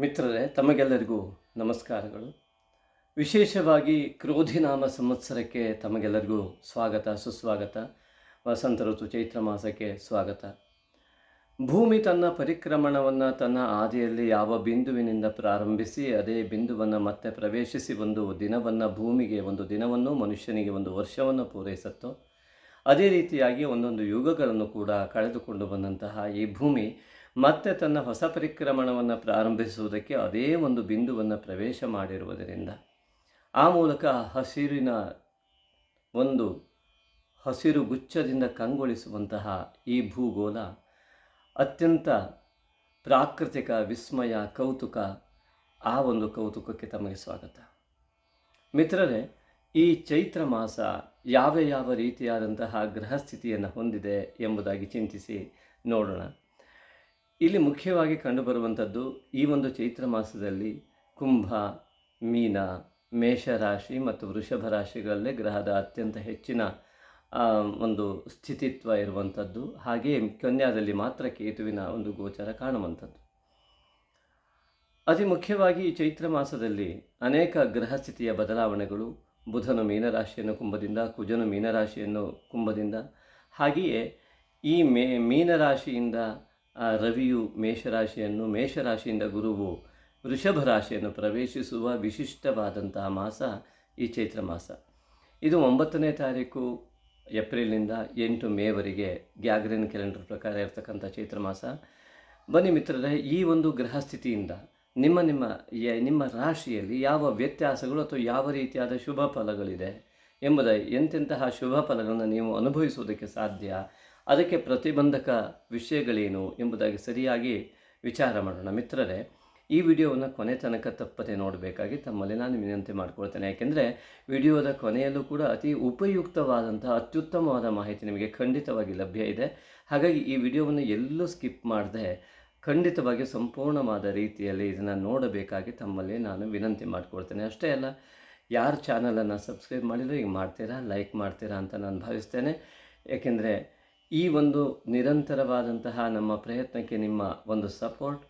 ಮಿತ್ರರೇ, ತಮಗೆಲ್ಲರಿಗೂ ನಮಸ್ಕಾರಗಳು. ವಿಶೇಷವಾಗಿ ಕ್ರೋಧಿನಾಮ ಸಂವತ್ಸರಕ್ಕೆ ತಮಗೆಲ್ಲರಿಗೂ ಸ್ವಾಗತ, ಸುಸ್ವಾಗತ. ವಸಂತ ಋತು ಚೈತ್ರ ಮಾಸಕ್ಕೆ ಸ್ವಾಗತ. ಭೂಮಿ ತನ್ನ ಪರಿಕ್ರಮಣವನ್ನು ತನ್ನ ಆದಿಯಲ್ಲಿ ಯಾವ ಬಿಂದುವಿನಿಂದ ಪ್ರಾರಂಭಿಸಿ, ಅದೇ ಬಿಂದುವನ್ನು ಮತ್ತೆ ಪ್ರವೇಶಿಸಿ ಒಂದು ದಿನವನ್ನು, ಭೂಮಿಗೆ ಒಂದು ದಿನವನ್ನು, ಮನುಷ್ಯನಿಗೆ ಒಂದು ವರ್ಷವನ್ನು ಪೂರೈಸುತ್ತೋ, ಅದೇ ರೀತಿಯಾಗಿ ಒಂದೊಂದು ಯುಗಗಳನ್ನು ಕೂಡ ಕಳೆದುಕೊಂಡು ಬಂದಂತಹ ಈ ಭೂಮಿ ಮತ್ತೆ ತನ್ನ ಹೊಸ ಪರಿಕ್ರಮಣವನ್ನು ಪ್ರಾರಂಭಿಸುವುದಕ್ಕೆ ಅದೇ ಒಂದು ಬಿಂದುವನ್ನು ಪ್ರವೇಶ ಮಾಡಿರುವುದರಿಂದ ಆ ಮೂಲಕ ಹಸಿರಿನ ಒಂದು ಹಸಿರು ಗುಚ್ಛದಿಂದ ಕಂಗೊಳಿಸುವಂತಹ ಈ ಭೂಗೋಳ ಅತ್ಯಂತ ಪ್ರಾಕೃತಿಕ, ವಿಸ್ಮಯ, ಕೌತುಕ, ಆ ಒಂದು ಕೌತುಕಕ್ಕೆ ತಮಗೆ ಸ್ವಾಗತ. ಮಿತ್ರರೇ, ಈ ಚೈತ್ರ ಮಾಸ ಯಾವ ಯಾವ ರೀತಿಯಾದಂತಹ ಗ್ರಹಸ್ಥಿತಿಯನ್ನು ಹೊಂದಿದೆ ಎಂಬುದಾಗಿ ಚಿಂತಿಸಿ ನೋಡೋಣ. ಇಲ್ಲಿ ಮುಖ್ಯವಾಗಿ ಕಂಡುಬರುವಂಥದ್ದು ಈ ಒಂದು ಚೈತ್ರ ಮಾಸದಲ್ಲಿ ಕುಂಭ, ಮೀನ, ಮೇಷರಾಶಿ ಮತ್ತು ವೃಷಭ ರಾಶಿಗಳಲ್ಲೇ ಗ್ರಹದ ಅತ್ಯಂತ ಹೆಚ್ಚಿನ ಒಂದು ಸ್ಥಿತಿತ್ವ ಇರುವಂಥದ್ದು. ಹಾಗೆಯೇ ಕನ್ಯಾದಲ್ಲಿ ಮಾತ್ರ ಕೇತುವಿನ ಒಂದು ಗೋಚರ ಕಾಣುವಂಥದ್ದು. ಅತಿ ಮುಖ್ಯವಾಗಿ ಈ ಚೈತ್ರ ಮಾಸದಲ್ಲಿ ಅನೇಕ ಗ್ರಹ ಸ್ಥಿತಿಯ ಬದಲಾವಣೆಗಳು, ಬುಧನು ಮೀನರಾಶಿಯನ್ನು ಕುಂಭದಿಂದ, ಕುಜನು ಮೀನರಾಶಿಯನ್ನು ಕುಂಭದಿಂದ. ಹಾಗೆಯೇ ಈ ಮೇ, ಮೀನರಾಶಿಯಿಂದ ಆ, ರವಿಯು ಮೇಷರಾಶಿಯನ್ನು ಮೇಷರಾಶಿಯಿಂದ ಗುರುವು ವೃಷಭ ರಾಶಿಯನ್ನು ಪ್ರವೇಶಿಸುವ ವಿಶಿಷ್ಟವಾದಂತಹ ಮಾಸ ಈ ಚೈತ್ರ ಮಾಸ. ಇದು ಒಂಬತ್ತನೇ ತಾರೀಕು ಏಪ್ರಿಲ್ನಿಂದ ಎಂಟು ಮೇವರೆಗೆ ಗ್ಯಾಗ್ರಿನ್ ಕ್ಯಾಲೆಂಡರ್ ಪ್ರಕಾರ ಇರತಕ್ಕಂಥ ಚೈತ್ರ ಮಾಸ. ಬನ್ನಿ ಮಿತ್ರರೇ ಈ ಒಂದು ಗ್ರಹ ಸ್ಥಿತಿಯಿಂದ ನಿಮ್ಮ ನಿಮ್ಮ ನಿಮ್ಮ ರಾಶಿಯಲ್ಲಿ ಯಾವ ವ್ಯತ್ಯಾಸಗಳು ಅಥವಾ ಯಾವ ರೀತಿಯಾದ ಶುಭ ಫಲಗಳಿದೆ ಎಂಬುದ ಎಂತೆಂತಹ ಶುಭ ಫಲಗಳನ್ನು ನೀವು ಅನುಭವಿಸುವುದಕ್ಕೆ ಸಾಧ್ಯ? ಅದಕ್ಕೆ ಪ್ರತಿಬಂಧಕ ವಿಷಯಗಳೇನು ಎಂಬುದಾಗಿ ಸರಿಯಾಗಿ ವಿಚಾರ ಮಾಡೋಣ. ಮಿತ್ರರೇ, ಈ ವಿಡಿಯೋವನ್ನು ಕೊನೆ ತನಕ ತಪ್ಪದೆ ನೋಡಬೇಕಾಗಿ ತಮ್ಮಲ್ಲಿ ನಾನು ವಿನಂತಿ ಮಾಡ್ಕೊಳ್ತೇನೆ. ಯಾಕೆಂದರೆ, ವಿಡಿಯೋದ ಕೊನೆಯಲ್ಲೂ ಕೂಡ ಅತಿ ಉಪಯುಕ್ತವಾದಂತಹ ಅತ್ಯುತ್ತಮವಾದ ಮಾಹಿತಿ ನಿಮಗೆ ಖಂಡಿತವಾಗಿ ಲಭ್ಯ ಇದೆ. ಹಾಗಾಗಿ ಈ ವಿಡಿಯೋವನ್ನು ಎಲ್ಲೂ ಸ್ಕಿಪ್ ಮಾಡದೆ ಖಂಡಿತವಾಗಿ ಸಂಪೂರ್ಣವಾದ ರೀತಿಯಲ್ಲಿ ಇದನ್ನು ನೋಡಬೇಕಾಗಿ ತಮ್ಮಲ್ಲಿ ನಾನು ವಿನಂತಿ ಮಾಡ್ಕೊಳ್ತೇನೆ. ಅಷ್ಟೇ ಅಲ್ಲ, ಯಾರು ಚಾನಲನ್ನು ಸಬ್ಸ್ಕ್ರೈಬ್ ಮಾಡಿದ್ರು ಈಗ ಮಾಡ್ತೀರಾ ಲೈಕ್ ಮಾಡ್ತೀರಾ ಅಂತ ನಾನು ಭಾವಿಸ್ತೇನೆ. ಏಕೆಂದರೆ ಈ ಒಂದು ನಿರಂತರವಾದಂತಹ ನಮ್ಮ ಪ್ರಯತ್ನಕ್ಕೆ ನಿಮ್ಮ ಒಂದು ಸಪೋರ್ಟ್,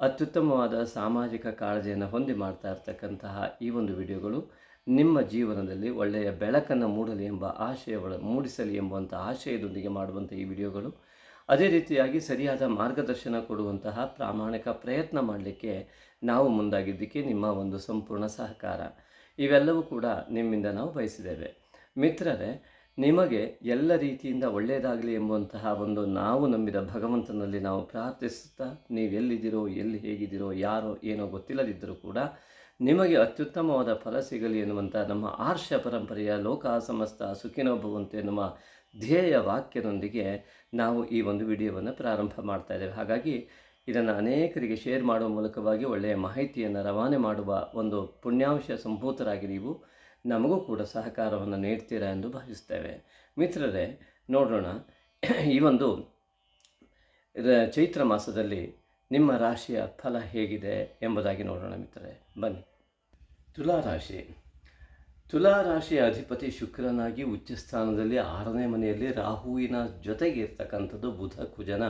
ಅತ್ಯುತ್ತಮವಾದ ಸಾಮಾಜಿಕ ಕಾಳಜಿಯನ್ನು ಹೊಂದಿ ಮಾಡ್ತಾ ಇರ್ತಕ್ಕಂತಹ ಈ ಒಂದು ವಿಡಿಯೋಗಳು ನಿಮ್ಮ ಜೀವನದಲ್ಲಿ ಒಳ್ಳೆಯ ಬೆಳಕನ್ನು ಮೂಡಲಿ ಎಂಬ ಆಶಯ ಮೂಡಿಸಲಿ ಎಂಬುವಂಥ ಆಶಯದೊಂದಿಗೆ ಮಾಡುವಂಥ ಈ ವಿಡಿಯೋಗಳು. ಅದೇ ರೀತಿಯಾಗಿ ಸರಿಯಾದ ಮಾರ್ಗದರ್ಶನ ಕೊಡುವಂತಹ ಪ್ರಾಮಾಣಿಕ ಪ್ರಯತ್ನ ಮಾಡಲಿಕ್ಕೆ ನಾವು ಮುಂದಾಗಿದ್ದಕ್ಕೆ ನಿಮ್ಮ ಒಂದು ಸಂಪೂರ್ಣ ಸಹಕಾರ. ಇವೆಲ್ಲವೂ ಕೂಡ ನಿಮ್ಮಿಂದ ನಾವು ಬಯಸಿದ್ದೇವೆ. ಮಿತ್ರರೇ ನಿಮಗೆ ಎಲ್ಲ ರೀತಿಯಿಂದ ಒಳ್ಳೆಯದಾಗಲಿ ಎಂಬಂತಹ ಒಂದು ನಾವು ನಂಬಿದ ಭಗವಂತನಲ್ಲಿ ನಾವು ಪ್ರಾರ್ಥಿಸುತ್ತಾ ನೀವು ಎಲ್ಲಿದ್ದೀರೋ, ಎಲ್ಲಿ ಹೇಗಿದ್ದೀರೋ, ಯಾರೋ ಏನೋ ಗೊತ್ತಿಲ್ಲದಿದ್ದರೂ ಕೂಡ ನಿಮಗೆ ಅತ್ಯುತ್ತಮವಾದ ಫಲ ಸಿಗಲಿ ಎನ್ನುವಂಥ ನಮ್ಮ ಆರ್ಷ ಪರಂಪರೆಯ ಲೋಕ ಸಮಸ್ತ ಸುಖಿನೋ ನಮ್ಮ ಧ್ಯೇಯ ವಾಕ್ಯದೊಂದಿಗೆ ನಾವು ಈ ಒಂದು ವಿಡಿಯೋವನ್ನು ಪ್ರಾರಂಭ ಮಾಡ್ತಾ ಇದ್ದೇವೆ. ಹಾಗಾಗಿ ಇದನ್ನು ಅನೇಕರಿಗೆ ಶೇರ್ ಮಾಡುವ ಮೂಲಕವಾಗಿ ಒಳ್ಳೆಯ ಮಾಹಿತಿಯನ್ನು ರವಾನೆ ಮಾಡುವ ಒಂದು ಪುಣ್ಯಾಂಶ ಸಂಭೂತರಾಗಿ ನೀವು ನಮಗೂ ಕೂಡ ಸಹಕಾರವನ್ನು ನೀಡ್ತೀರಾ ಎಂದು ಭಾವಿಸ್ತೇವೆ. ಮಿತ್ರರೇ, ನೋಡೋಣ. ಈ ಒಂದು ಚೈತ್ರ ಮಾಸದಲ್ಲಿ ನಿಮ್ಮ ರಾಶಿಯ ಫಲ ಹೇಗಿದೆ ಎಂಬುದಾಗಿ ನೋಡೋಣ ಮಿತ್ರರೇ. ಬನ್ನಿ. ತುಲಾ ರಾಶಿ. ತುಲಾ ರಾಶಿಯ ಅಧಿಪತಿ ಶುಕ್ರನಾಗಿ ಉಚ್ಚ ಸ್ಥಾನದಲ್ಲಿ ಆರನೇ ಮನೆಯಲ್ಲಿ ರಾಹುವಿನ ಜೊತೆಗೆ ಇರ್ತಕ್ಕಂಥದ್ದು ಬುಧ ಕುಜನ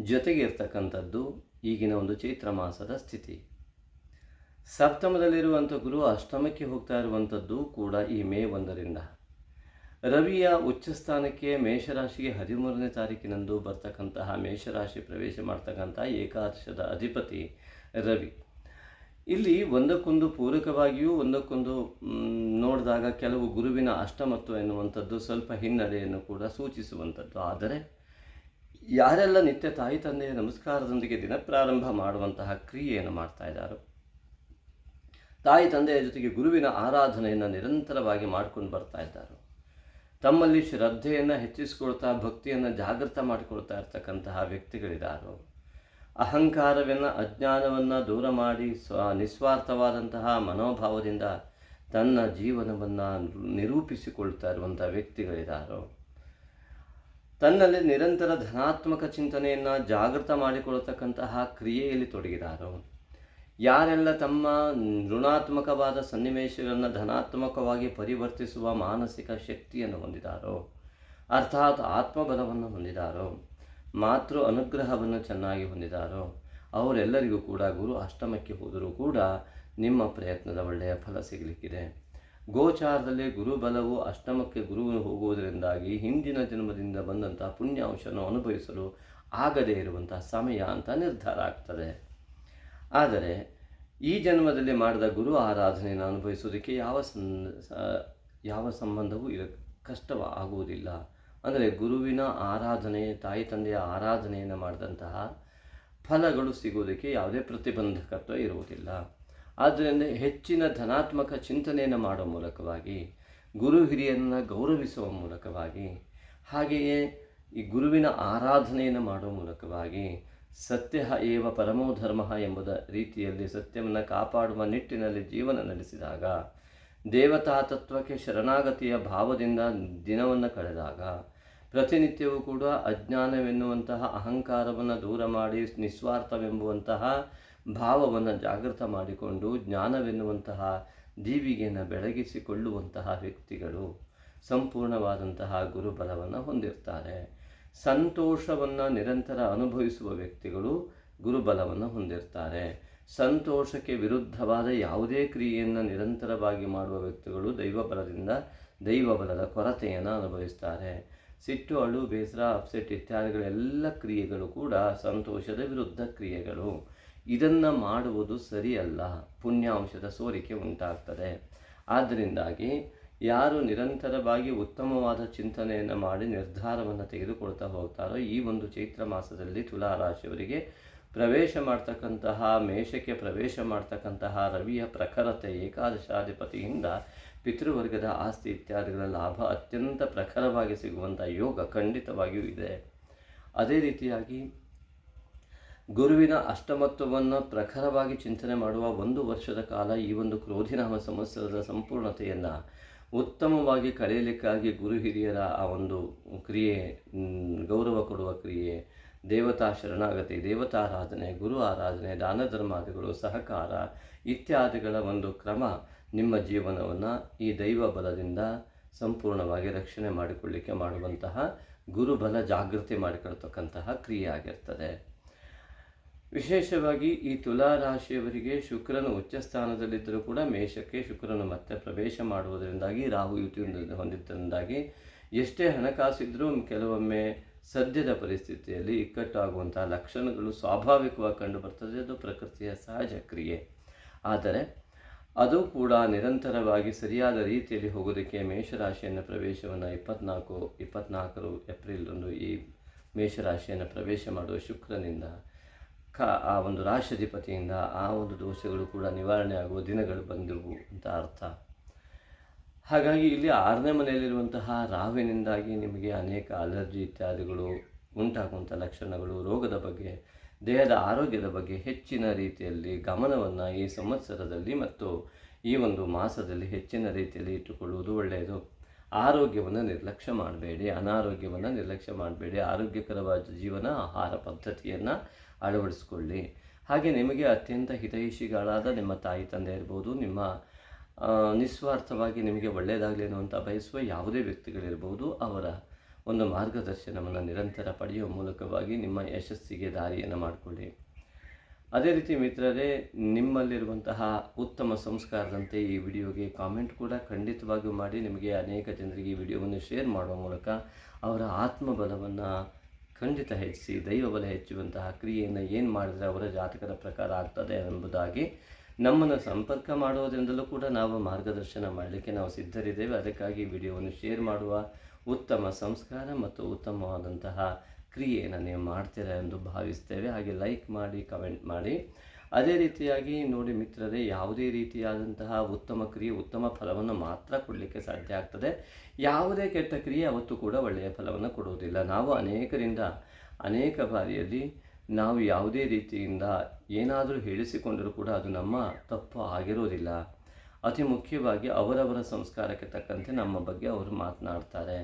ಜೊತೆಗೆ ಇರ್ತಕ್ಕಂಥದ್ದು ಈಗಿನ ಒಂದು ಚೈತ್ರ ಮಾಸದ ಸ್ಥಿತಿ. ಸಪ್ತಮದಲ್ಲಿರುವಂಥ ಗುರು ಅಷ್ಟಮಕ್ಕೆ ಹೋಗ್ತಾ ಇರುವಂಥದ್ದು ಕೂಡ ಈ ಮೇ ಒಂದರಿಂದ. ರವಿಯ ಉಚ್ಚ ಸ್ಥಾನಕ್ಕೆ ಮೇಷರಾಶಿಗೆ ಹದಿಮೂರನೇ ತಾರೀಕಿನಂದು ಬರ್ತಕ್ಕಂತಹ ಮೇಷರಾಶಿ ಪ್ರವೇಶ ಮಾಡ್ತಕ್ಕಂಥ ಏಕಾದಶದ ಅಧಿಪತಿ ರವಿ. ಇಲ್ಲಿ ಒಂದಕ್ಕೊಂದು ಪೂರಕವಾಗಿಯೂ ಒಂದಕ್ಕೊಂದು ನೋಡಿದಾಗ ಕೆಲವು ಗುರುವಿನ ಅಷ್ಟಮತ್ವ ಎನ್ನುವಂಥದ್ದು ಸ್ವಲ್ಪ ಹಿನ್ನಡೆಯನ್ನು ಕೂಡ ಸೂಚಿಸುವಂಥದ್ದು. ಆದರೆ ಯಾರೆಲ್ಲ ನಿತ್ಯ ತಾಯಿ, ತಂದೆಯ ನಮಸ್ಕಾರದೊಂದಿಗೆ ದಿನ ಪ್ರಾರಂಭ ಮಾಡುವಂತಹ ಕ್ರಿಯೆಯನ್ನು ಮಾಡ್ತಾ ಇದ್ದಾರೋ ತಾಯಿ ತಂದೆಯ ಜೊತೆಗೆ ಗುರುವಿನ ಆರಾಧನೆಯನ್ನು ನಿರಂತರವಾಗಿ ಮಾಡ್ಕೊಂಡು ಬರ್ತಾ ಇದ್ದಾರೆ. ತಮ್ಮಲ್ಲಿ ಶ್ರದ್ಧೆಯನ್ನು ಹೆಚ್ಚಿಸಿಕೊಳ್ತಾ, ಭಕ್ತಿಯನ್ನು ಜಾಗೃತ ಮಾಡಿಕೊಳ್ತಾ ಇರ್ತಕ್ಕಂತಹ ವ್ಯಕ್ತಿಗಳಿದ್ದಾರೋ ಅಹಂಕಾರವನ್ನು, ಅಜ್ಞಾನವನ್ನು ದೂರ ಮಾಡಿ, ಸ್ವ, ನಿಸ್ವಾರ್ಥವಾದಂತಹ ಮನೋಭಾವದಿಂದ ತನ್ನ ಜೀವನವನ್ನು ನಿರೂಪಿಸಿಕೊಳ್ತಾ ಇರುವಂಥ ವ್ಯಕ್ತಿಗಳಿದ್ದಾರೋ ತನ್ನಲ್ಲಿ ನಿರಂತರ ಧನಾತ್ಮಕ ಚಿಂತನೆಯನ್ನು ಜಾಗೃತ ಮಾಡಿಕೊಳ್ಳತಕ್ಕಂತಹ ಕ್ರಿಯೆಯಲ್ಲಿ ತೊಡಗಿದಾರೋ. ಯಾರೆಲ್ಲ ತಮ್ಮ ಋಣಾತ್ಮಕವಾದ ಸನ್ನಿವೇಶಗಳನ್ನು ಧನಾತ್ಮಕವಾಗಿ ಪರಿವರ್ತಿಸುವ ಮಾನಸಿಕ ಶಕ್ತಿಯನ್ನು ಹೊಂದಿದಾರೋ, ಅರ್ಥಾತ್ ಆತ್ಮಬಲವನ್ನು ಹೊಂದಿದಾರೋ, ಮಾತೃ ಅನುಗ್ರಹವನ್ನು ಚೆನ್ನಾಗಿ ಹೊಂದಿದಾರೋ, ಅವರೆಲ್ಲರಿಗೂ ಕೂಡ ಗುರು ಅಷ್ಟಮಕ್ಕೆ ಹೋದರೂ ಕೂಡ ನಿಮ್ಮ ಪ್ರಯತ್ನದ ಒಳ್ಳೆಯ ಫಲ ಸಿಗಲಿಕ್ಕಿದೆ. ಗೋಚಾರದಲ್ಲಿ ಗುರುಬಲವು ಅಷ್ಟಮಕ್ಕೆ ಗುರು ಹೋಗುವುದರಿಂದಾಗಿ ಹಿಂದಿನ ಜನ್ಮದಿಂದ ಬಂದಂಥ ಪುಣ್ಯಾಂಶವನ್ನು ಅನುಭವಿಸಲು ಆಗದೇ ಇರುವಂತಹ ಸಮಯ ಅಂತ ನಿರ್ಧಾರ ಆಗ್ತದೆ. ಆದರೆ ಈ ಜನ್ಮದಲ್ಲಿ ಮಾಡಿದ ಗುರು ಆರಾಧನೆಯನ್ನು ಅನುಭವಿಸುವುದಕ್ಕೆ ಯಾವ ಸನ್ ಯಾವ ಸಂಬಂಧವೂ ಇರ, ಕಷ್ಟವ, ಆಗುವುದಿಲ್ಲ. ಅಂದರೆ ಗುರುವಿನ ಆರಾಧನೆ, ತಾಯಿ ತಂದೆಯ ಆರಾಧನೆಯನ್ನು ಮಾಡಿದಂತಹ ಫಲಗಳು ಸಿಗುವುದಕ್ಕೆ ಯಾವುದೇ ಪ್ರತಿಬಂಧಕತ್ವ ಇರುವುದಿಲ್ಲ. ಆದ್ದರಿಂದ ಹೆಚ್ಚಿನ ಧನಾತ್ಮಕ ಚಿಂತನೆಯನ್ನು ಮಾಡುವ ಮೂಲಕವಾಗಿ, ಗುರು ಹಿರಿಯರನ್ನು ಗೌರವಿಸುವ ಮೂಲಕವಾಗಿ, ಹಾಗೆಯೇ ಈ ಗುರುವಿನ ಆರಾಧನೆಯನ್ನು ಮಾಡುವ ಮೂಲಕವಾಗಿ ಸತ್ಯ ಏವ ಪರಮೋ ಧರ್ಮ ಎಂಬುದ ರೀತಿಯಲ್ಲಿ ಸತ್ಯವನ್ನು ಕಾಪಾಡುವ ನಿಟ್ಟಿನಲ್ಲಿ ಜೀವನ ನಡೆಸಿದಾಗ, ದೇವತಾ ತತ್ವಕ್ಕೆ ಶರಣಾಗತಿಯ ಭಾವದಿಂದ ದಿನವನ್ನು ಕಳೆದಾಗ, ಪ್ರತಿನಿತ್ಯವೂ ಕೂಡ ಅಜ್ಞಾನವೆನ್ನುವಂತಹ ಅಹಂಕಾರವನ್ನು ದೂರ ಮಾಡಿ ನಿಸ್ವಾರ್ಥವೆಂಬುವಂತಹ ಭಾವವನ್ನು ಜಾಗೃತ ಮಾಡಿಕೊಂಡು ಜ್ಞಾನವೆನ್ನುವಂತಹ ದೀವಿಗೆಯನ್ನು ಬೆಳಗಿಸಿಕೊಳ್ಳುವಂತಹ ವ್ಯಕ್ತಿಗಳು ಸಂಪೂರ್ಣವಾದಂತಹ ಗುರುಬಲವನ್ನು ಹೊಂದಿರ್ತಾರೆ ಸಂತೋಷವನ್ನು ನಿರಂತರ ಅನುಭವಿಸುವ ವ್ಯಕ್ತಿಗಳು ಗುರುಬಲವನ್ನು ಹೊಂದಿರ್ತಾರೆ. ಸಂತೋಷಕ್ಕೆ ವಿರುದ್ಧವಾದ ಯಾವುದೇ ಕ್ರಿಯೆಯನ್ನು ನಿರಂತರವಾಗಿ ಮಾಡುವ ವ್ಯಕ್ತಿಗಳು ದೈವಬಲದಿಂದ ದೈವಬಲದ ಕೊರತೆಯನ್ನು ಅನುಭವಿಸ್ತಾರೆ. ಸಿಟ್ಟು, ಅಳು, ಬೇಸರ, ಅಪ್ಸೆಟ್ ಇತ್ಯಾದಿಗಳೆಲ್ಲ ಕ್ರಿಯೆಗಳು ಕೂಡ ಸಂತೋಷದ ವಿರುದ್ಧ ಕ್ರಿಯೆಗಳು. ಇದನ್ನು ಮಾಡುವುದು ಸರಿಯಲ್ಲ. ಪುಣ್ಯಾಂಶದ ಸೋರಿಕೆ ಉಂಟಾಗ್ತದೆ. ಆದ್ದರಿಂದಾಗಿ ಯಾರು ನಿರಂತರವಾಗಿ ಉತ್ತಮವಾದ ಚಿಂತನೆಯನ್ನು ಮಾಡಿ ನಿರ್ಧಾರವನ್ನು ತೆಗೆದುಕೊಳ್ತಾ ಹೋಗ್ತಾರೋ ಈ ಒಂದು ಚೈತ್ರ ಮಾಸದಲ್ಲಿ ತುಲಾ ರಾಶಿಯವರಿಗೆ ಪ್ರವೇಶ ಮಾಡ್ತಕ್ಕಂತಹ, ಮೇಷಕ್ಕೆ ಪ್ರವೇಶ ಮಾಡ್ತಕ್ಕಂತಹ ರವಿಯ ಪ್ರಖರತೆ, ಏಕಾದಶಾಧಿಪತಿಯಿಂದ ಪಿತೃವರ್ಗದ ಆಸ್ತಿ ಇತ್ಯಾದಿಗಳ ಲಾಭ ಅತ್ಯಂತ ಪ್ರಖರವಾಗಿ ಸಿಗುವಂಥ ಯೋಗ ಖಂಡಿತವಾಗಿಯೂ ಇದೆ. ಅದೇ ರೀತಿಯಾಗಿ ಗುರುವಿನ ಅಷ್ಟಮತ್ವವನ್ನು ಪ್ರಖರವಾಗಿ ಚಿಂತನೆ ಮಾಡುವ ಒಂದು ವರ್ಷದ ಕಾಲ ಈ ಒಂದು ಕ್ರೋಧಿನಾಮ ಸಂವತ್ಸರದ ಸಂಪೂರ್ಣತೆಯನ್ನು ಉತ್ತಮವಾಗಿ ಕಲಿಯಲಿಕ್ಕಾಗಿ ಗುರು ಹಿರಿಯರ ಆ ಒಂದು ಕ್ರಿಯೆ ಗೌರವ ಕೊಡುವ ಕ್ರಿಯೆ ದೇವತಾ ಶರಣಾಗತಿ ದೇವತಾರಾಧನೆ, ಗುರು ಆರಾಧನೆ, ದಾನ ಧರ್ಮಾದಿಗಳು, ಸಹಕಾರ ಇತ್ಯಾದಿಗಳ ಒಂದು ಕ್ರಮ ನಿಮ್ಮ ಜೀವನವನ್ನು ಈ ದೈವ ಬಲದಿಂದ ಸಂಪೂರ್ಣವಾಗಿ ರಕ್ಷಣೆ ಮಾಡಿಕೊಳ್ಳಿಕ್ಕೆ ಮಾಡುವಂತಹ ಗುರುಬಲ ಜಾಗೃತಿ ಮಾಡಿಕೊಳ್ತಕ್ಕಂತಹ ಕ್ರಿಯೆ ಆಗಿರ್ತದೆ. ವಿಶೇಷವಾಗಿ ಈ ತುಲಾ ರಾಶಿಯವರಿಗೆ ಶುಕ್ರನು ಉಚ್ಚ ಸ್ಥಾನದಲ್ಲಿದ್ದರೂ ಕೂಡ ಮೇಷಕ್ಕೆ ಶುಕ್ರನು ಮತ್ತೆ ಪ್ರವೇಶ ಮಾಡುವುದರಿಂದಾಗಿ ರಾಹು ಯುತಿ ಹೊಂದಿದ್ದರಿಂದಾಗಿ ಎಷ್ಟೇ ಹಣಕಾಸಿದ್ರೂ ಕೆಲವೊಮ್ಮೆ ಸದ್ಯದ ಪರಿಸ್ಥಿತಿಯಲ್ಲಿ ಇಕ್ಕಟ್ಟಾಗುವಂತಹ ಲಕ್ಷಣಗಳು ಸ್ವಾಭಾವಿಕವಾಗಿ ಕಂಡುಬರ್ತದೆ. ಅದು ಪ್ರಕೃತಿಯ ಸಹಜ ಕ್ರಿಯೆ. ಆದರೆ ಅದು ಕೂಡ ನಿರಂತರವಾಗಿ ಸರಿಯಾದ ರೀತಿಯಲ್ಲಿ ಹೋಗೋದಕ್ಕೆ ಮೇಷರಾಶಿಯನ್ನು ಪ್ರವೇಶವನ್ನು ಇಪ್ಪತ್ನಾಲ್ಕು, ಇಪ್ಪತ್ನಾಲ್ಕರು ಏಪ್ರಿಲ್ ಈ ಮೇಷರಾಶಿಯನ್ನು ಪ್ರವೇಶ ಮಾಡುವ ಶುಕ್ರನಿಂದ ಕ, ಆ ಒಂದು ರಾಷ್ಟ್ರಾಧಿಪತಿಯಿಂದ ಆ ಒಂದು ದೋಷಗಳು ಕೂಡ ನಿವಾರಣೆ ಆಗುವ ದಿನಗಳು ಬಂದವು ಅಂತ ಅರ್ಥ. ಹಾಗಾಗಿ ಇಲ್ಲಿ ಆರನೇ ಮನೆಯಲ್ಲಿರುವಂತಹ ರಾವಿನಿಂದಾಗಿ ನಿಮಗೆ ಅನೇಕ ಅಲರ್ಜಿ ಇತ್ಯಾದಿಗಳು, ಉಂಟಾಗುವಂಥ ಲಕ್ಷಣಗಳು, ರೋಗದ ಬಗ್ಗೆ, ದೇಹದ ಆರೋಗ್ಯದ ಬಗ್ಗೆ ಹೆಚ್ಚಿನ ರೀತಿಯಲ್ಲಿ ಗಮನವನ್ನು ಈ ಸಂವತ್ಸರದಲ್ಲಿ ಮತ್ತು ಈ ಒಂದು ಮಾಸದಲ್ಲಿ ಹೆಚ್ಚಿನ ರೀತಿಯಲ್ಲಿ ಇಟ್ಟುಕೊಳ್ಳುವುದು ಒಳ್ಳೆಯದು. ಆರೋಗ್ಯವನ್ನು ನಿರ್ಲಕ್ಷ್ಯ ಮಾಡಬೇಡಿ, ಅನಾರೋಗ್ಯವನ್ನು ನಿರ್ಲಕ್ಷ್ಯ ಮಾಡಬೇಡಿ. ಆರೋಗ್ಯಕರವಾದ ಜೀವನ, ಆಹಾರ ಪದ್ಧತಿಯನ್ನು ಅಳವಡಿಸ್ಕೊಳ್ಳಿ. ಹಾಗೆ ನಿಮಗೆ ಅತ್ಯಂತ ಹಿತೈಷಿಗಳಾದ ನಿಮ್ಮ ತಾಯಿ ತಂದೆ ಇರ್ಬೋದು, ನಿಮ್ಮ ನಿಸ್ವಾರ್ಥವಾಗಿ ನಿಮಗೆ ಒಳ್ಳೆಯದಾಗಲಿ ಅನ್ನುವಂಥ ಬಯಸುವ ಯಾವುದೇ ವ್ಯಕ್ತಿಗಳಿರ್ಬೋದು, ಅವರ ಒಂದು ಮಾರ್ಗದರ್ಶನವನ್ನು ನಿರಂತರ ಪಡೆಯುವ ಮೂಲಕವಾಗಿ ನಿಮ್ಮ ಯಶಸ್ಸಿಗೆ ದಾರಿಯನ್ನು ಮಾಡಿಕೊಳ್ಳಿ. ಅದೇ ರೀತಿ ಮಿತ್ರರೇ, ನಿಮ್ಮಲ್ಲಿರುವಂತಹ ಉತ್ತಮ ಸಂಸ್ಕಾರದಂತೆ ಈ ವಿಡಿಯೋಗೆ ಕಾಮೆಂಟ್ ಕೂಡ ಖಂಡಿತವಾಗಿಯೂ ಮಾಡಿ. ನಿಮಗೆ ಅನೇಕ ಜನರಿಗೆ ಈ ವಿಡಿಯೋವನ್ನು ಶೇರ್ ಮಾಡುವ ಮೂಲಕ ಅವರ ಆತ್ಮಬಲವನ್ನು ಖಂಡಿತ ಹೆಚ್ಚಿಸಿ ದೈವ ಬಲ ಹೆಚ್ಚುವಂತಹ ಕ್ರಿಯೆಯನ್ನು ಏನು ಮಾಡಿದರೆ ಅವರ ಜಾತಕದ ಪ್ರಕಾರ ಆಗ್ತದೆ ಎಂಬುದಾಗಿ ನಮ್ಮನ್ನು ಸಂಪರ್ಕ ಮಾಡುವುದರಿಂದಲೂ ಕೂಡ ನಾವು ಮಾರ್ಗದರ್ಶನ ಮಾಡಲಿಕ್ಕೆ ನಾವು ಸಿದ್ಧರಿದ್ದೇವೆ. ಅದಕ್ಕಾಗಿ ವಿಡಿಯೋವನ್ನು ಶೇರ್ ಮಾಡುವ ಉತ್ತಮ ಸಂಸ್ಕಾರ ಮತ್ತು ಉತ್ತಮವಾದಂತಹ ಕ್ರಿಯೆಯನ್ನು ನೀವು ಮಾಡ್ತೀರಾ ಎಂದು ಭಾವಿಸ್ತೇವೆ. ಹಾಗೆ ಲೈಕ್ ಮಾಡಿ ಕಮೆಂಟ್ ಮಾಡಿ. ಅದೇ ರೀತಿಯಾಗಿ ನೋಡಿ ಮಿತ್ರರೇ, ಯಾವುದೇ ರೀತಿಯಾದಂತಹ ಉತ್ತಮ ಕ್ರಿಯೆ, ಉತ್ತಮ ಫಲವನ್ನು ಮಾತ್ರ ಕೊಡಲಿಕ್ಕೆ ಸಾಧ್ಯ ಆಗ್ತದೆ. ಯಾವುದೇ ಕೆಟ್ಟ ಕ್ರಿಯೆ ಅವತ್ತು ಕೂಡ ಒಳ್ಳೆಯ ಫಲವನ್ನು ಕೊಡುವುದಿಲ್ಲ. ನಾವು ಅನೇಕರಿಂದ, ಅನೇಕ ಬಾರಿಯಲ್ಲಿ ನಾವು ಯಾವುದೇ ರೀತಿಯಿಂದ ಏನಾದರೂ ಹೇಳಿಸಿಕೊಂಡರೂ ಕೂಡ ಅದು ನಮ್ಮ ತಪ್ಪು ಆಗಿರೋದಿಲ್ಲ. ಅತಿ ಮುಖ್ಯವಾಗಿ ಅವರವರ ಸಂಸ್ಕಾರಕ್ಕೆ ತಕ್ಕಂತೆ ನಮ್ಮ ಬಗ್ಗೆ ಅವರು ಮಾತನಾಡ್ತಾರೆ.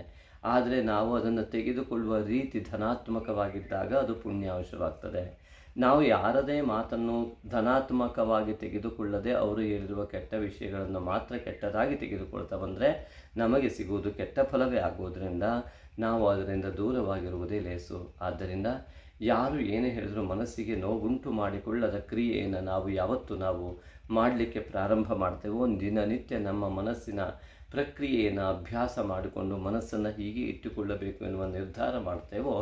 ಆದರೆ ನಾವು ಅದನ್ನು ತೆಗೆದುಕೊಳ್ಳುವ ರೀತಿ ಧನಾತ್ಮಕವಾಗಿದ್ದಾಗ ಅದು ಪುಣ್ಯಾಂಶವಾಗ್ತದೆ ನಾವು ಯಾರದೇ ಮಾತನ್ನು ಧನಾತ್ಮಕವಾಗಿ ತೆಗೆದುಕೊಳ್ಳದೆ ಅವರು ಹೇಳಿರುವ ಕೆಟ್ಟ ವಿಷಯಗಳನ್ನು ಮಾತ್ರ ಕೆಟ್ಟದಾಗಿ ತೆಗೆದುಕೊಳ್ತಾ ಬಂದರೆ ನಮಗೆ ಸಿಗುವುದು ಕೆಟ್ಟ ಫಲವೇ ಆಗುವುದರಿಂದ ನಾವು ಅದರಿಂದ ದೂರವಾಗಿರುವುದೇ ಲೇಸು. ಆದ್ದರಿಂದ ಯಾರು ಏನೇ ಹೇಳಿದರೂ ಮನಸ್ಸಿಗೆ ನೋವುಂಟು ಮಾಡಿಕೊಳ್ಳದ ಕ್ರಿಯೆಯನ್ನು ನಾವು ಯಾವತ್ತು ನಾವು ಮಾಡಲಿಕ್ಕೆ ಪ್ರಾರಂಭ ಮಾಡ್ತೇವೋ, ದಿನನಿತ್ಯ ನಮ್ಮ ಮನಸ್ಸಿನ ಪ್ರಕ್ರಿಯೆಯನ್ನು ಅಭ್ಯಾಸ ಮಾಡಿಕೊಂಡು ಮನಸ್ಸನ್ನು ಹೀಗೆ ಇಟ್ಟುಕೊಳ್ಳಬೇಕು ಎನ್ನುವ ನಿರ್ಧಾರ ಮಾಡ್ತೇವೋ,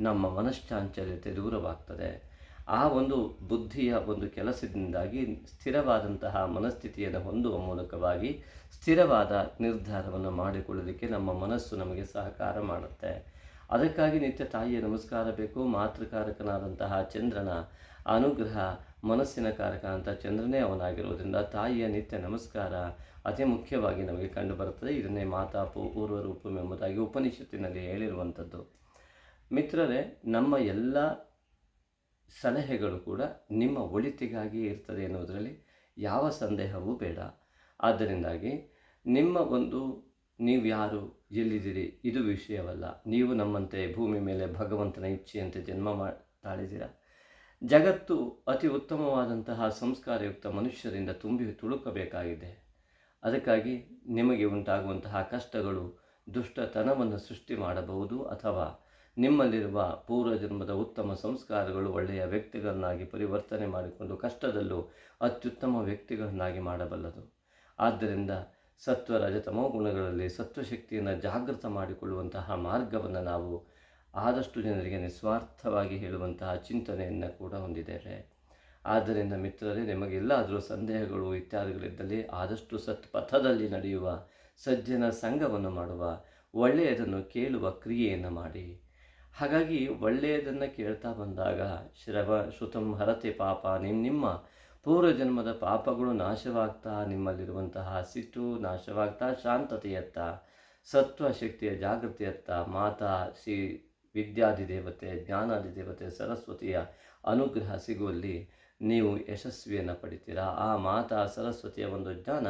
ನಮ್ಮ ಮನಶ್ಚಾಂಚಲ್ಯತೆ ದೂರವಾಗ್ತದೆ. ಆ ಒಂದು ಬುದ್ಧಿಯ ಒಂದು ಕೆಲಸದಿಂದಾಗಿ ಸ್ಥಿರವಾದಂತಹ ಮನಸ್ಥಿತಿಯನ್ನು ಹೊಂದುವ ಮೂಲಕವಾಗಿ ಸ್ಥಿರವಾದ ನಿರ್ಧಾರವನ್ನು ಮಾಡಿಕೊಳ್ಳೋದಕ್ಕೆ ನಮ್ಮ ಮನಸ್ಸು ನಮಗೆ ಸಹಕಾರ ಮಾಡುತ್ತೆ. ಅದಕ್ಕಾಗಿ ನಿತ್ಯ ತಾಯಿಯ ನಮಸ್ಕಾರ ಬೇಕು. ಮಾತೃಕಾರಕನಾದಂತಹ ಚಂದ್ರನ ಅನುಗ್ರಹ ಮನಸ್ಸಿನ ಕಾರಕ ಅಂತ ಚಂದ್ರನೇ ಅವನಾಗಿರುವುದರಿಂದ ತಾಯಿಯ ನಿತ್ಯ ನಮಸ್ಕಾರ ಅತಿ ಮುಖ್ಯವಾಗಿ ನಮಗೆ ಕಂಡುಬರುತ್ತದೆ ಇದನ್ನೇ ಮಾತಾಪು ಪೂರ್ವರೂಪಂ ಎಂಬುದಾಗಿ ಉಪನಿಷತ್ತಿನಲ್ಲಿ ಹೇಳಿರುವಂಥದ್ದು. ಮಿತ್ರರೇ, ನಮ್ಮ ಎಲ್ಲ ಸಲಹೆಗಳು ಕೂಡ ನಿಮ್ಮ ಒಳಿತಿಗಾಗಿ ಇರ್ತದೆ ಎನ್ನುವುದರಲ್ಲಿ ಯಾವ ಸಂದೇಹವೂ ಬೇಡ. ಆದ್ದರಿಂದಾಗಿ ನಿಮ್ಮ ಒಂದು ನೀವು ಯಾರು, ಎಲ್ಲಿದ್ದೀರಿ, ಇದು ವಿಷಯವಲ್ಲ. ನೀವು ನಮ್ಮಂತೆ ಭೂಮಿ ಮೇಲೆ ಭಗವಂತನ ಇಚ್ಛೆಯಂತೆ ಜನ್ಮ ಮಾ ಜಗತ್ತು ಅತಿ ಉತ್ತಮವಾದಂತಹ ಸಂಸ್ಕಾರಯುಕ್ತ ಮನುಷ್ಯರಿಂದ ತುಂಬಿ ತುಳುಕಬೇಕಾಗಿದೆ. ಅದಕ್ಕಾಗಿ ನಿಮಗೆ ಉಂಟಾಗುವಂತಹ ಕಷ್ಟಗಳು, ದುಷ್ಟತನವನ್ನು ಸೃಷ್ಟಿ ಮಾಡಬಹುದು ಅಥವಾ ನಿಮ್ಮಲ್ಲಿರುವ ಪೂರ್ವಜನ್ಮದ ಉತ್ತಮ ಸಂಸ್ಕಾರಗಳು ಒಳ್ಳೆಯ ವ್ಯಕ್ತಿಗಳನ್ನಾಗಿ ಪರಿವರ್ತನೆ ಮಾಡಿಕೊಂಡು ಕಷ್ಟದಲ್ಲೂ ಅತ್ಯುತ್ತಮ ವ್ಯಕ್ತಿಗಳನ್ನಾಗಿ ಮಾಡಬಲ್ಲದು. ಆದ್ದರಿಂದ ಸತ್ವ ರಜತಮೋ ಗುಣಗಳಲ್ಲಿ ಸತ್ವಶಕ್ತಿಯನ್ನು ಜಾಗೃತ ಮಾಡಿಕೊಳ್ಳುವಂತಹ ಮಾರ್ಗವನ್ನು ನಾವು ಆದಷ್ಟು ಜನರಿಗೆ ನಿಸ್ವಾರ್ಥವಾಗಿ ಹೇಳುವಂತಹ ಚಿಂತನೆಯನ್ನು ಕೂಡ ಹೊಂದಿದ್ದೇವೆ. ಆದ್ದರಿಂದ ಮಿತ್ರರೇ, ನಿಮಗೆಲ್ಲಾದರೂ ಸಂದೇಹಗಳು ಇತ್ಯಾದಿಗಳಿದ್ದಲ್ಲಿ ಆದಷ್ಟು ಸತ್ಪಥದಲ್ಲಿ ನಡೆಯುವ ಸಜ್ಜನ ಸಂಘವನ್ನು ಮಾಡುವ ಒಳ್ಳೆಯದನ್ನು ಕೇಳುವ ಕ್ರಿಯೆಯನ್ನು ಮಾಡಿ. ಹಾಗಾಗಿ ಒಳ್ಳೆಯದನ್ನು ಕೇಳ್ತಾ ಬಂದಾಗ ಶ್ರವ ಶ್ರುತಂ ಹರತೆ ಪಾಪ ನಿಮ್ಮ ನಿಮ್ಮ ಪೂರ್ವಜನ್ಮದ ಪಾಪಗಳು ನಾಶವಾಗ್ತಾ ನಿಮ್ಮಲ್ಲಿರುವಂತಹ ಸಿಟ್ಟು ನಾಶವಾಗ್ತಾ ಶಾಂತತೆಯತ್ತ, ಸತ್ವ ಶಕ್ತಿಯ ಜಾಗೃತಿಯತ್ತ, ಮಾತಾ, ಶ್ರೀ ವಿದ್ಯಾದಿದೇವತೆ ಜ್ಞಾನಾಧಿದೇವತೆ, ಸರಸ್ವತಿಯ ಅನುಗ್ರಹ ಸಿಗುವಲ್ಲಿ ನೀವು ಯಶಸ್ವಿಯನ್ನು ಪಡಿತೀರಾ? ಆ ಮಾತಾ, ಸರಸ್ವತಿಯ ಒಂದು ಜ್ಞಾನ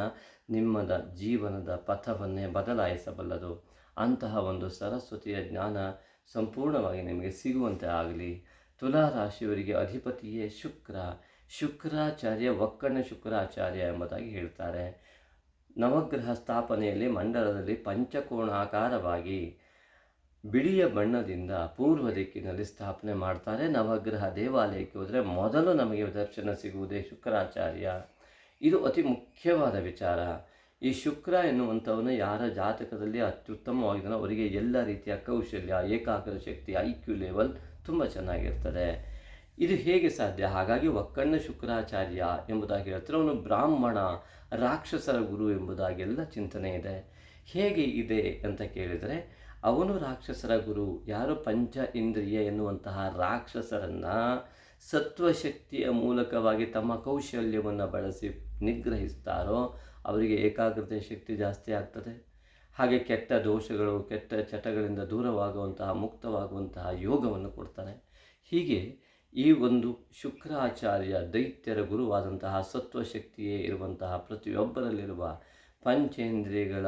ನಿಮ್ಮದ ಜೀವನದ ಪಥವನ್ನೇ ಬದಲಾಯಿಸಬಲ್ಲದು. ಅಂತಹ ಒಂದು ಸರಸ್ವತಿಯ ಜ್ಞಾನ ಸಂಪೂರ್ಣವಾಗಿ ನಿಮಗೆ ಸಿಗುವಂತೆ ಆಗಲಿ. ತುಲಾ ರಾಶಿಯವರಿಗೆ ಅಧಿಪತಿಯೇ ಶುಕ್ರ. ಶುಕ್ರಾಚಾರ್ಯ ಒಕ್ಕಣ್ಣ ಶುಕ್ರಾಚಾರ್ಯ ಎಂಬುದಾಗಿ ಹೇಳ್ತಾರೆ. ನವಗ್ರಹ ಸ್ಥಾಪನೆಯಲ್ಲಿ ಮಂಡಲದಲ್ಲಿ ಪಂಚಕೋಣಾಕಾರವಾಗಿ ಬಿಳಿಯ ಬಣ್ಣದಿಂದ ಪೂರ್ವ ದಿಕ್ಕಿನಲ್ಲಿ ಸ್ಥಾಪನೆ ಮಾಡ್ತಾರೆ. ನವಗ್ರಹ ದೇವಾಲಯಕ್ಕೆ ಹೋದರೆ ಮೊದಲು ನಮಗೆ ದರ್ಶನ ಸಿಗುವುದೇ ಶುಕ್ರಾಚಾರ್ಯ. ಇದು ಅತಿ ಮುಖ್ಯವಾದ ವಿಚಾರ. ಈ ಶುಕ್ರ ಎನ್ನುವಂಥವನು ಯಾರ ಜಾತಕದಲ್ಲಿ ಅತ್ಯುತ್ತಮವಾಗಿದ್ದಾನೋ ಅವರಿಗೆ ಎಲ್ಲ ರೀತಿಯ ಕೌಶಲ್ಯ, ಏಕಾಗ್ರ ಶಕ್ತಿ ಐ ಕ್ಯೂ ಲೆವೆಲ್ ತುಂಬ ಚೆನ್ನಾಗಿರ್ತದೆ. ಇದು ಹೇಗೆ ಸಾಧ್ಯ? ಹಾಗಾಗಿ ಒಕ್ಕಣ್ಣ ಶುಕ್ರಾಚಾರ್ಯ ಎಂಬುದಾಗಿ ಹೇಳ್ತಾರೆ. ಅವನು ಬ್ರಾಹ್ಮಣ, ರಾಕ್ಷಸರ ಗುರು ಎಂಬುದಾಗೆಲ್ಲ ಚಿಂತನೆ ಇದೆ. ಹೇಗೆ ಇದೆ ಅಂತ ಕೇಳಿದರೆ, ಅವನು ರಾಕ್ಷಸರ ಗುರು, ಯಾರು ಪಂಚ ಇಂದ್ರಿಯ ಎನ್ನುವಂತಹ ರಾಕ್ಷಸರನ್ನು ಸತ್ವಶಕ್ತಿಯ ಮೂಲಕವಾಗಿ ತಮ್ಮ ಕೌಶಲ್ಯವನ್ನು ಬಳಸಿ ನಿಗ್ರಹಿಸ್ತಾರೋ ಅವರಿಗೆ ಏಕಾಗ್ರತೆ ಶಕ್ತಿ ಜಾಸ್ತಿ ಆಗ್ತದೆ. ಹಾಗೆ ಕೆಟ್ಟ ದೋಷಗಳು, ಕೆಟ್ಟ ಚಟಗಳಿಂದ ದೂರವಾಗುವಂತಹ, ಮುಕ್ತವಾಗುವಂತಹ ಯೋಗವನ್ನು ಕೊಡ್ತಾರೆ. ಹೀಗೆ ಈ ಒಂದು ಶುಕ್ರಾಚಾರ್ಯ ದೈತ್ಯರ ಗುರುವಾದಂತಹ ಸತ್ವಶಕ್ತಿಯೇ ಇರುವಂತಹ ಪ್ರತಿಯೊಬ್ಬರಲ್ಲಿರುವ ಪಂಚೇಂದ್ರಿಯಗಳ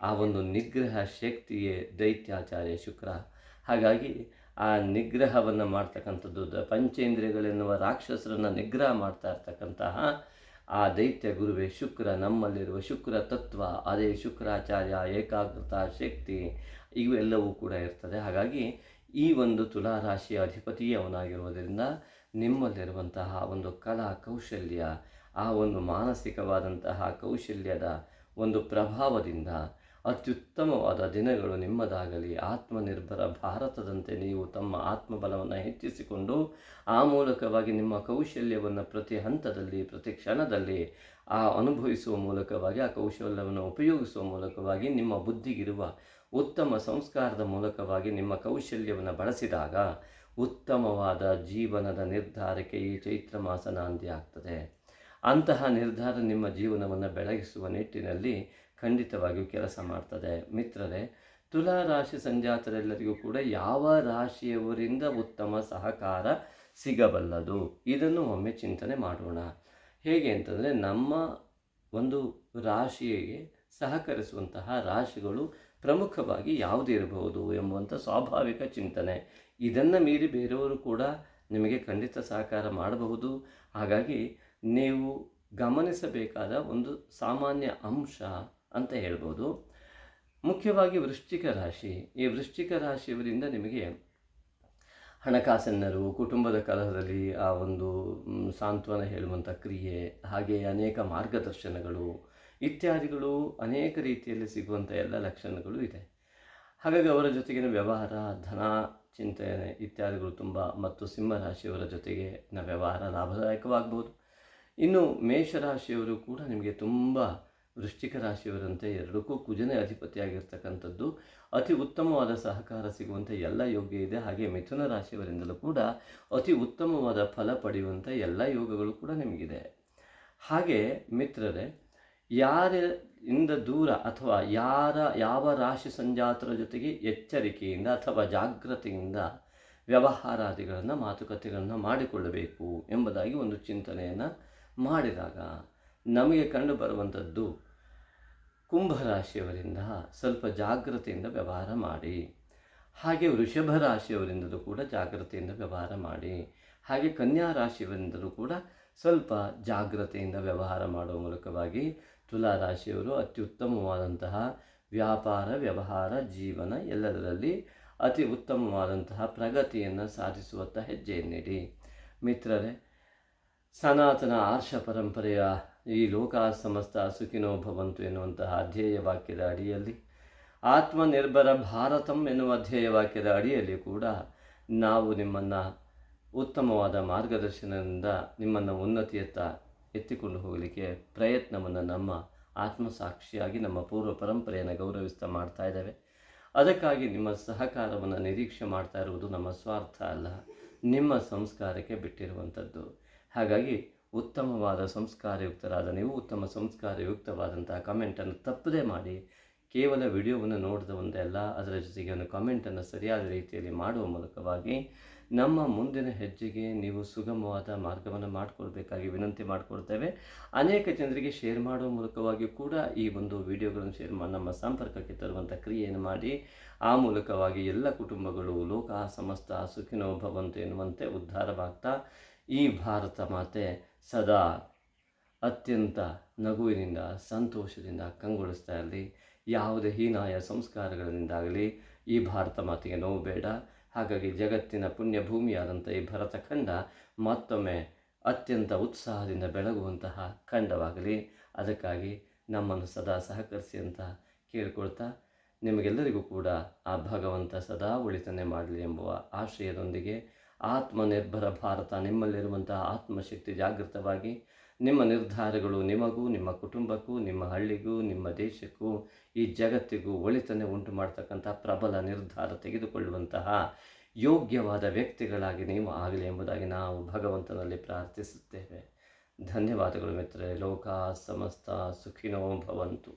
ಆ ಒಂದು ನಿಗ್ರಹ ಶಕ್ತಿಯೇ ದೈತ್ಯಾಚಾರ್ಯ ಶುಕ್ರ. ಹಾಗಾಗಿ ಆ ನಿಗ್ರಹವನ್ನು ಮಾಡ್ತಕ್ಕಂಥದ್ದು ಪಂಚೇಂದ್ರಿಯಗಳೆನ್ನುವ ರಾಕ್ಷಸರನ್ನು ನಿಗ್ರಹ ಮಾಡ್ತಾ ಇರ್ತಕ್ಕಂತಹ ಆ ದೈತ್ಯ ಗುರುವೇ ಶುಕ್ರ, ನಮ್ಮಲ್ಲಿರುವ ಶುಕ್ರ ತತ್ವ, ಅದೇ ಶುಕ್ರಾಚಾರ್ಯ, ಏಕಾಗ್ರತಾ, ಶಕ್ತಿ ಇವೆಲ್ಲವೂ ಕೂಡ ಇರ್ತದೆ. ಹಾಗಾಗಿ ಈ ಒಂದು ತುಲಾರಾಶಿಯ ಅಧಿಪತಿಯೇ ಅವನಾಗಿರುವುದರಿಂದ ನಿಮ್ಮಲ್ಲಿರುವಂತಹ ಒಂದು ಕಲಾ ಕೌಶಲ್ಯ, ಆ ಒಂದು ಮಾನಸಿಕವಾದಂತಹ ಕೌಶಲ್ಯದ ಒಂದು ಪ್ರಭಾವದಿಂದ ಅತ್ಯುತ್ತಮವಾದ ದಿನಗಳು ನಿಮ್ಮದಾಗಲಿ. ಆತ್ಮನಿರ್ಭರ ಭಾರತದಂತೆ ನೀವು ತಮ್ಮ ಆತ್ಮಬಲವನ್ನು ಹೆಚ್ಚಿಸಿಕೊಂಡು ಆ ಮೂಲಕವಾಗಿ ನಿಮ್ಮ ಕೌಶಲ್ಯವನ್ನು ಪ್ರತಿ ಹಂತದಲ್ಲಿ, ಪ್ರತಿ ಕ್ಷಣದಲ್ಲಿ ಆ ಅನುಭವಿಸುವ ಮೂಲಕವಾಗಿ, ಆ ಕೌಶಲ್ಯವನ್ನು ಉಪಯೋಗಿಸುವ ಮೂಲಕವಾಗಿ ನಿಮ್ಮ ಬುದ್ಧಿಗಿರುವ ಉತ್ತಮ ಸಂಸ್ಕಾರದ ಮೂಲಕವಾಗಿ ನಿಮ್ಮ ಕೌಶಲ್ಯವನ್ನು ಬಳಸಿದಾಗ ಉತ್ತಮವಾದ ಜೀವನದ ನಿರ್ಧಾರಕ್ಕೆ ಈ ಚೈತ್ರ ಮಾಸ ನಾಂದಿ ಆಗ್ತದೆ. ಅಂತಹ ನಿರ್ಧಾರ ನಿಮ್ಮ ಜೀವನವನ್ನು ಬೆಳಗಿಸುವ ನಿಟ್ಟಿನಲ್ಲಿ ಖಂಡಿತವಾಗಿಯೂ ಕೆಲಸ ಮಾಡ್ತದೆ. ಮಿತ್ರರೇ, ತುಲಾ ರಾಶಿ ಸಂಜಾತರೆಲ್ಲರಿಗೂ ಕೂಡ ಯಾವ ರಾಶಿಯವರಿಂದ ಉತ್ತಮ ಸಹಕಾರ ಸಿಗಬಲ್ಲದು? ಇದನ್ನು ಒಮ್ಮೆ ಚಿಂತನೆ ಮಾಡೋಣ. ಹೇಗೆ ಅಂತಂದರೆ, ನಮ್ಮ ಒಂದು ರಾಶಿಗೆ ಸಹಕರಿಸುವಂತಹ ರಾಶಿಗಳು ಪ್ರಮುಖವಾಗಿ ಯಾವುದಿರಬಹುದು ಎಂಬುವಂಥ ಸ್ವಾಭಾವಿಕ ಚಿಂತನೆ. ಇದನ್ನು ಮೀರಿ ಬೇರೆಯವರು ಕೂಡ ನಿಮಗೆ ಖಂಡಿತ ಸಹಕಾರ ಮಾಡಬಹುದು. ಹಾಗಾಗಿ, ನೀವು ಗಮನಿಸಬೇಕಾದ ಒಂದು ಸಾಮಾನ್ಯ ಅಂಶ ಅಂತ ಹೇಳ್ಬೋದು. ಮುಖ್ಯವಾಗಿ ವೃಶ್ಚಿಕ ರಾಶಿ. ಈ ವೃಶ್ಚಿಕ ರಾಶಿಯವರಿಂದ ನಿಮಗೆ ಹಣಕಾಸಿನ ಕುಟುಂಬದ ಕಲಹದಲ್ಲಿ ಆ ಒಂದು ಸಾಂತ್ವನ ಹೇಳುವಂಥ ಕ್ರಿಯೆ, ಹಾಗೆ ಅನೇಕ ಮಾರ್ಗದರ್ಶನಗಳು ಇತ್ಯಾದಿಗಳು ಅನೇಕ ರೀತಿಯಲ್ಲಿ ಸಿಗುವಂಥ ಎಲ್ಲ ಲಕ್ಷಣಗಳು ಇದೆ. ಹಾಗಾಗಿ ಅವರ ಜೊತೆಗಿನ ವ್ಯವಹಾರ, ಧನ ಚಿಂತನೆ ಇತ್ಯಾದಿಗಳು ತುಂಬ ಮತ್ತು ಸಿಂಹರಾಶಿಯವರ ಜೊತೆಗೆ ವ್ಯವಹಾರ ಲಾಭದಾಯಕವಾಗ್ಬೋದು. ಇನ್ನು ಮೇಷರಾಶಿಯವರು ಕೂಡ ನಿಮಗೆ ತುಂಬ ವೃಶ್ಚಿಕ ರಾಶಿಯವರಂತೆ ಎರಡಕ್ಕೂ ಕುಜನೇ ಅಧಿಪತಿಯಾಗಿರ್ತಕ್ಕಂಥದ್ದು. ಅತಿ ಉತ್ತಮವಾದ ಸಹಕಾರ ಸಿಗುವಂಥ ಎಲ್ಲ ಯೋಗ್ಯ ಇದೆ. ಹಾಗೆ ಮಿಥುನ ರಾಶಿಯವರಿಂದಲೂ ಕೂಡ ಅತಿ ಉತ್ತಮವಾದ ಫಲ ಪಡೆಯುವಂಥ ಎಲ್ಲ ಯೋಗಗಳು ಕೂಡ ನಿಮಗಿದೆ. ಹಾಗೆ ಮಿತ್ರರೇ ಯಾರ ಇಂದ ದೂರ ಅಥವಾ ಯಾರ, ಯಾವ ರಾಶಿ ಸಂಜಾತರ ಜೊತೆಗೆ ಎಚ್ಚರಿಕೆಯಿಂದ ಅಥವಾ ಜಾಗ್ರತೆಯಿಂದ ವ್ಯವಹಾರಾದಿಗಳನ್ನು, ಮಾತುಕತೆಗಳನ್ನು ಮಾಡಿಕೊಳ್ಳಬೇಕು ಎಂಬುದಾಗಿ ಒಂದು ಚಿಂತನೆಯನ್ನು ಮಾಡಿದಾಗ ನಮಗೆ ಕಂಡು ಬರುವಂಥದ್ದು ಕುಂಭರಾಶಿಯವರಿಂದ ಸ್ವಲ್ಪ ಜಾಗ್ರತೆಯಿಂದ ವ್ಯವಹಾರ ಮಾಡಿ. ಹಾಗೆ ವೃಷಭ ರಾಶಿಯವರಿಂದಲೂ ಕೂಡ ಜಾಗ್ರತೆಯಿಂದ ವ್ಯವಹಾರ ಮಾಡಿ. ಹಾಗೆ ಕನ್ಯಾ ರಾಶಿಯವರಿಂದಲೂ ಕೂಡ ಸ್ವಲ್ಪ ಜಾಗ್ರತೆಯಿಂದ ವ್ಯವಹಾರ ಮಾಡುವ ಮೂಲಕವಾಗಿ ತುಲಾ ರಾಶಿಯವರು ಅತ್ಯುತ್ತಮವಾದಂತಹ ವ್ಯಾಪಾರ, ವ್ಯವಹಾರ, ಜೀವನ ಎಲ್ಲದರಲ್ಲಿ ಅತಿ ಉತ್ತಮವಾದಂತಹ ಪ್ರಗತಿಯನ್ನು ಸಾಧಿಸುವತ್ತ ಹೆಜ್ಜೆಯನ್ನಿಡಿ. ಮಿತ್ರರೇ, ಸನಾತನ ಆರ್ಷ ಪರಂಪರೆಯ ಈ ಲೋಕ ಸಮಸ್ತ ಸುಖಿನೋ ಭವಂತು ಎನ್ನುವಂತಹ ಧ್ಯೇಯ ವಾಕ್ಯದ ಅಡಿಯಲ್ಲಿ, ಆತ್ಮನಿರ್ಭರ ಭಾರತಂ ಎನ್ನುವ ಧ್ಯೇಯ ವಾಕ್ಯದ ಅಡಿಯಲ್ಲಿ ಕೂಡ ನಾವು ನಿಮ್ಮನ್ನು ಉತ್ತಮವಾದ ಮಾರ್ಗದರ್ಶನದಿಂದ ನಿಮ್ಮನ್ನು ಉನ್ನತಿಯತ್ತ ಎತ್ತಿಕೊಂಡು ಹೋಗಲಿಕ್ಕೆ ಪ್ರಯತ್ನವನ್ನು ನಮ್ಮ ಆತ್ಮಸಾಕ್ಷಿಯಾಗಿ ನಮ್ಮ ಪೂರ್ವ ಪರಂಪರೆಯನ್ನು ಗೌರವಿಸ್ತಾ ಮಾಡ್ತಾ ಇದ್ದೇವೆ. ಅದಕ್ಕಾಗಿ ನಿಮ್ಮ ಸಹಕಾರವನ್ನು ನಿರೀಕ್ಷೆ ಮಾಡ್ತಾ ಇರುವುದು ನಮ್ಮ ಸ್ವಾರ್ಥ ಅಲ್ಲ, ನಿಮ್ಮ ಸಂಸ್ಕಾರಕ್ಕೆ ಬಿಟ್ಟಿರುವಂಥದ್ದು ಹಾಗಾಗಿ ಉತ್ತಮವಾದ ಸಂಸ್ಕಾರಯುಕ್ತರಾದ, ನೀವು ಉತ್ತಮ ಸಂಸ್ಕಾರಯುಕ್ತವಾದಂತಹ ಕಮೆಂಟನ್ನು ತಪ್ಪದೇ ಮಾಡಿ, ಕೇವಲ ವಿಡಿಯೋವನ್ನು ನೋಡಿದ ಒಂದೆಲ್ಲ ಅದರ ಜೊತೆಗೆ ಒಂದು ಕಮೆಂಟನ್ನು ಸರಿಯಾದ ರೀತಿಯಲ್ಲಿ ಮಾಡುವ ಮೂಲಕವಾಗಿ ನಮ್ಮ ಮುಂದಿನ ಹೆಜ್ಜೆಗೆ ನೀವು ಸುಗಮವಾದ ಮಾರ್ಗವನ್ನು ಮಾಡಿಕೊಳ್ಬೇಕಾಗಿ ವಿನಂತಿ ಮಾಡಿಕೊಡ್ತೇವೆ ಅನೇಕ ಜನರಿಗೆ ಶೇರ್ ಮಾಡುವ ಮೂಲಕವಾಗಿ ಕೂಡ ಈ ಒಂದು ವಿಡಿಯೋಗಳನ್ನು ಶೇರ್ ಮಾಡಿ ನಮ್ಮ ಸಂಪರ್ಕಕ್ಕೆ ತರುವಂಥ ಕ್ರಿಯೆಯನ್ನು ಮಾಡಿ, ಆ ಮೂಲಕವಾಗಿ ಎಲ್ಲ ಕುಟುಂಬಗಳು, ಲೋಕ, ಸಮಸ್ತ ಸುಖಿನೋ ಭವಂತು ಎನ್ನುವಂತೆ ಉದ್ಧಾರವಾಗ್ತಾ ಈ ಭಾರತ ಮಾತೆ ಸದಾ ಅತ್ಯಂತ ನಗುವಿನಿಂದ, ಸಂತೋಷದಿಂದ ಕಂಗೊಳಿಸ್ತಾ ಇರಲಿ. ಯಾವುದೇ ಹೀನಾಯ ಸಂಸ್ಕಾರಗಳಿಂದಾಗಲಿ ಈ ಭಾರತ ಮಾತೆಗೆ ನೋವು ಬೇಡ. ಹಾಗಾಗಿ ಜಗತ್ತಿನ ಪುಣ್ಯಭೂಮಿಯಾದಂಥ ಈ ಭರತ ಖಂಡ ಮತ್ತೊಮ್ಮೆ ಅತ್ಯಂತ ಉತ್ಸಾಹದಿಂದ ಬೆಳಗುವಂತಹ ಖಂಡವಾಗಲಿ. ಅದಕ್ಕಾಗಿ ನಮ್ಮನ್ನು ಸದಾ ಸಹಕರಿಸಿ ಅಂತ ಕೇಳಿಕೊಳ್ತಾ ನಿಮಗೆಲ್ಲರಿಗೂ ಕೂಡ ಆ ಭಗವಂತ ಸದಾ ಉಳಿತನೆ ಮಾಡಲಿ ಎಂಬುವ ಆಶಯದೊಂದಿಗೆ ಆತ್ಮನಿರ್ಭರ ಭಾರತ, ನಿಮ್ಮಲ್ಲಿರುವಂತಹ ಆತ್ಮಶಕ್ತಿ ಜಾಗೃತವಾಗಿ ನಿಮ್ಮ ನಿರ್ಧಾರಗಳು ನಿಮಗೂ, ನಿಮ್ಮ ಕುಟುಂಬಕ್ಕೂ, ನಿಮ್ಮ ಹಳ್ಳಿಗೂ, ನಿಮ್ಮ ದೇಶಕ್ಕೂ, ಈ ಜಗತ್ತಿಗೂ ಒಳಿತನೆ ಉಂಟು ಮಾಡ್ತಕ್ಕಂಥ ಪ್ರಬಲ ನಿರ್ಧಾರ ತೆಗೆದುಕೊಳ್ಳುವಂತಹ ಯೋಗ್ಯವಾದ ವ್ಯಕ್ತಿಗಳಾಗಿ ನೀವು ಆಗಲಿ ಎಂಬುದಾಗಿ ನಾವು ಭಗವಂತನಲ್ಲಿ ಪ್ರಾರ್ಥಿಸುತ್ತೇವೆ. ಧನ್ಯವಾದಗಳು ಮಿತ್ರರೇ. ಲೋಕ ಸಮಸ್ತ ಸುಖಿನೋ ಭವಂತು.